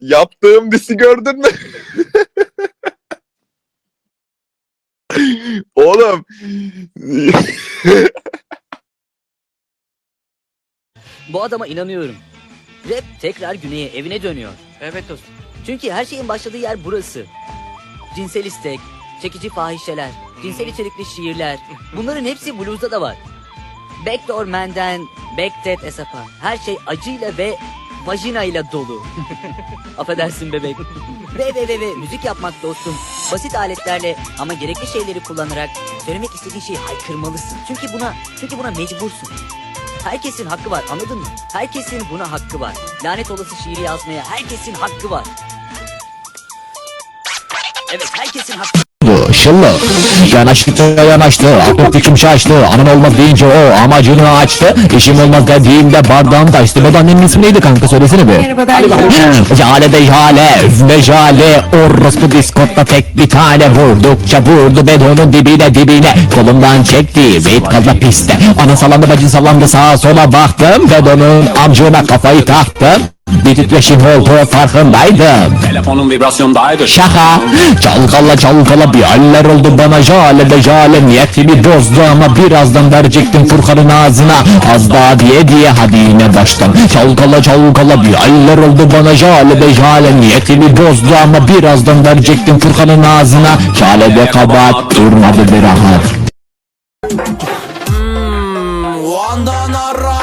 Yaptığım disi gördün mü? Oğlum. Bu adama inanıyorum. Rap tekrar güneye evine dönüyor. Evet dostum. Çünkü her şeyin başladığı yer burası. Cinsel istek, çekici fahişeler, cinsel içerikli şiirler. Bunların hepsi blues'da da var. Backdoor Man'den Backdead Esap'a her şey acıyla ve vajina ile dolu. Affedersin bebek. Ve ve ve ve müzik yapmak dostum. Basit aletlerle ama gerekli şeyleri kullanarak söylemek istediğin şeyi haykırmalısın. Çünkü buna çünkü buna mecbursun. Herkesin hakkı var anladın mı? Herkesin buna hakkı var. Lanet olası şiiri yazmaya herkesin hakkı var. Evet herkesin hakkı Şıllı. Yanaştı yanaştı. Aklım fikrim şaştı Anın olmaz deyince o amacını açtı. İşim olmaz dediğimde bardağım taştı Babaannenin ismi neydi kanka? Söylesene bir. Jale de jale Üzme jale Orospu diskotta tek bir tane Vurdukça vurdu bedonun dibine dibine. Kolumdan çekti Vape kaldı piste. Ana salandı bacı salandı sağa sola baktım. Bedonun amcına kafayı taktım titreşim oldu farkındaydım Telefonum vibrasyondaydı Şaka. Çalkala çalkala bir haller oldu bana. Jale de jale niyetimi bozdu ama birazdan verecektim Furkan'ın ağzına. Az daha diye diye hadi yine baştan. Çalkala çalkala bir haller oldu bana. Jale de jale niyetimi bozdu ama birazdan verecektim Furkan'ın ağzına. Jale de kabahat durmadı bir rahat. Van'dan ara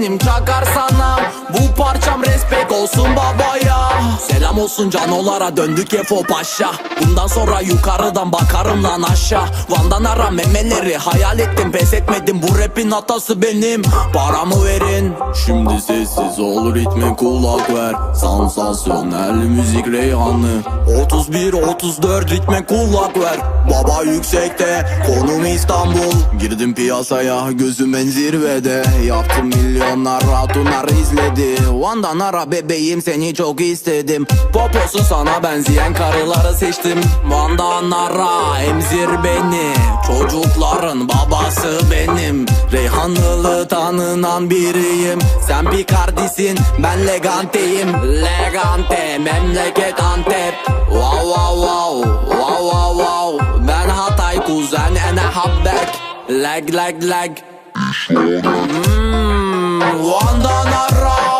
legante kuzenim Çakar sana. Bu parçam respek olsun babaya. Selam olsun canolara döndük Efo Paşa. Bundan sonra yukarıdan bakarım lan aşağı. Van'dan ara memeleri hayal ettim pes etmedim. Bu rapin hatası benim. Paramı verin. Şimdi sessiz ol ritme kulak ver. Sansasyonel müzik reyhanı. 31-34 ritme kulak ver. Baba yüksekte konum İstanbul. Girdim piyasaya gözüm en zirvede Yaptım milyonlar hatunlar izledi. Van'dan ara bebeğim seni çok istedim. Poposu sana benzeyen karıları seçtim. Van'dan ara emzir beni. Çocukların babası benim. Reyhanlılı tanınan biriyim. Sen bir kardisin ben leganteyim. Legante memleket Antep. Wow wow wow. Wow wow wow. Ben Hatay kuzen ene habbek Leg leg leg Hmm, Van'dan Arap